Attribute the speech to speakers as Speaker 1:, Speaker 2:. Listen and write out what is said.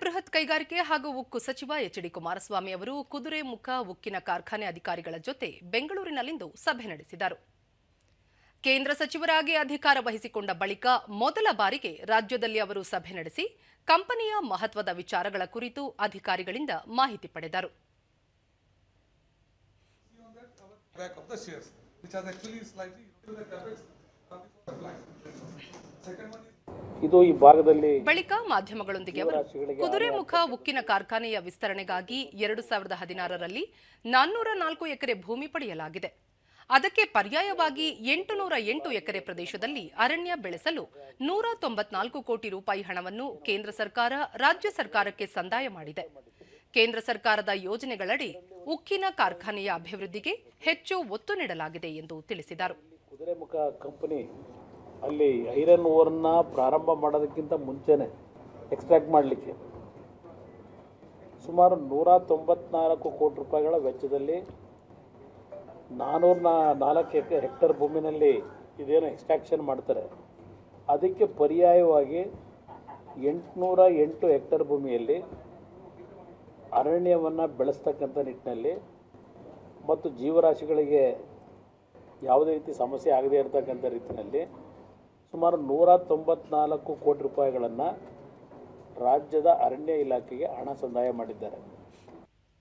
Speaker 1: ಬೃಹತ್ ಕೈಗಾರಿಕೆ ಹಾಗೂ ಉಕ್ಕು ಸಚಿವ ಎಚ್ ಡಿ ಕುಮಾರಸ್ವಾಮಿ ಅವರು ಕುದುರೆಮುಖ ಉಕ್ಕಿನ ಕಾರ್ಖಾನೆ ಅಧಿಕಾರಿಗಳ ಜೊತೆ ಬೆಂಗಳೂರಿನಲ್ಲಿಂದು ಸಭೆ ನಡೆಸಿದರು ಕೇಂದ್ರ ಸಚಿವರಾಗಿ ಅಧಿಕಾರ ವಹಿಸಿಕೊಂಡ ಬಳಿಕ ಮೊದಲ ಬಾರಿಗೆ ರಾಜ್ಯದಲ್ಲಿ ಅವರು ಸಭೆ ನಡೆಸಿ ಕಂಪನಿಯ ಮಹತ್ವದ ವಿಚಾರಗಳ ಕುರಿತು ಅಧಿಕಾರಿಗಳಿಂದ ಮಾಹಿತಿ ಪಡೆದರು.
Speaker 2: Second one is
Speaker 3: ಇದು ಈ ಭಾಗದಲ್ಲಿ
Speaker 1: ಬಳಿಕ ಮಾಧ್ಯಮಗಳೊಂದಿಗೆ ಅವರು ಕುದುರೆಮುಖ ಉಕ್ಕಿನ ಕಾರ್ಖಾನೆಯ ವಿಸ್ತರಣೆಗಾಗಿ ಎರಡು ಸಾವಿರದ ಹದಿನಾರರಲ್ಲಿ ನಾನ್ನೂರ ನಾಲ್ಕು ಎಕರೆ ಭೂಮಿ ಪಡೆಯಲಾಗಿದೆ. ಅದಕ್ಕೆ ಪರ್ಯಾಯವಾಗಿ ಎಂಟುನೂರ ಎಂಟು ಎಕರೆ ಪ್ರದೇಶದಲ್ಲಿ ಅರಣ್ಯ ಬೆಳೆಸಲು ನೂರ ತೊಂಬತ್ನಾಲ್ಕು ಕೋಟಿ ರೂಪಾಯಿ ಹಣವನ್ನು ಕೇಂದ್ರ ಸರ್ಕಾರ ರಾಜ್ಯ ಸರ್ಕಾರಕ್ಕೆ ಸಂದಾಯ ಮಾಡಿದೆ. ಕೇಂದ್ರ ಸರ್ಕಾರದ ಯೋಜನೆಗಳಡಿ ಉಕ್ಕಿನ ಕಾರ್ಖಾನೆಯ ಅಭಿವೃದ್ಧಿಗೆ ಹೆಚ್ಚು ಒತ್ತು ನೀಡಲಾಗಿದೆ ಎಂದು ತಿಳಿಸಿದರು.
Speaker 3: ಅಲ್ಲಿ ಐರನ್ ಓರ್ನ ಪ್ರಾರಂಭ ಮಾಡೋದಕ್ಕಿಂತ ಮುಂಚೆನೆ ಎಕ್ಸ್ಟ್ರಾಕ್ಟ್ ಮಾಡಲಿಕ್ಕೆ. ಸುಮಾರು ನೂರ ತೊಂಬತ್ನಾಲ್ಕು ಕೋಟಿ ರೂಪಾಯಿಗಳ ವೆಚ್ಚದಲ್ಲಿ ನಾನ್ನೂರ ನಾಲ್ಕು ಎಕರೆ ಹೆಕ್ಟರ್ ಭೂಮಿನಲ್ಲಿ ಇದೇನು ಎಕ್ಸ್ಟ್ರಾಕ್ಷನ್ ಮಾಡ್ತಾರೆ. ಅದಕ್ಕೆ ಪರ್ಯಾಯವಾಗಿ ಎಂಟುನೂರ ಎಂಟು ಹೆಕ್ಟರ್ ಭೂಮಿಯಲ್ಲಿ ಅರಣ್ಯವನ್ನು ಬೆಳೆಸ್ತಕ್ಕಂಥ ನಿಟ್ಟಿನಲ್ಲಿ ಮತ್ತು ಜೀವರಾಶಿಗಳಿಗೆ ಯಾವುದೇ ರೀತಿ ಸಮಸ್ಯೆ ಆಗದೇ ಇರತಕ್ಕಂಥ ರೀತಿಯಲ್ಲಿ ಸುಮಾರು ನೂರ ತೊಂಬತ್ನಾಲ್ಕು ಕೋಟಿ ರೂಪಾಯಿಗಳನ್ನು ರಾಜ್ಯದ ಅರಣ್ಯ ಇಲಾಖೆಗೆ ಹಣ ಸಂದಾಯ ಮಾಡಿದ್ದಾರೆ.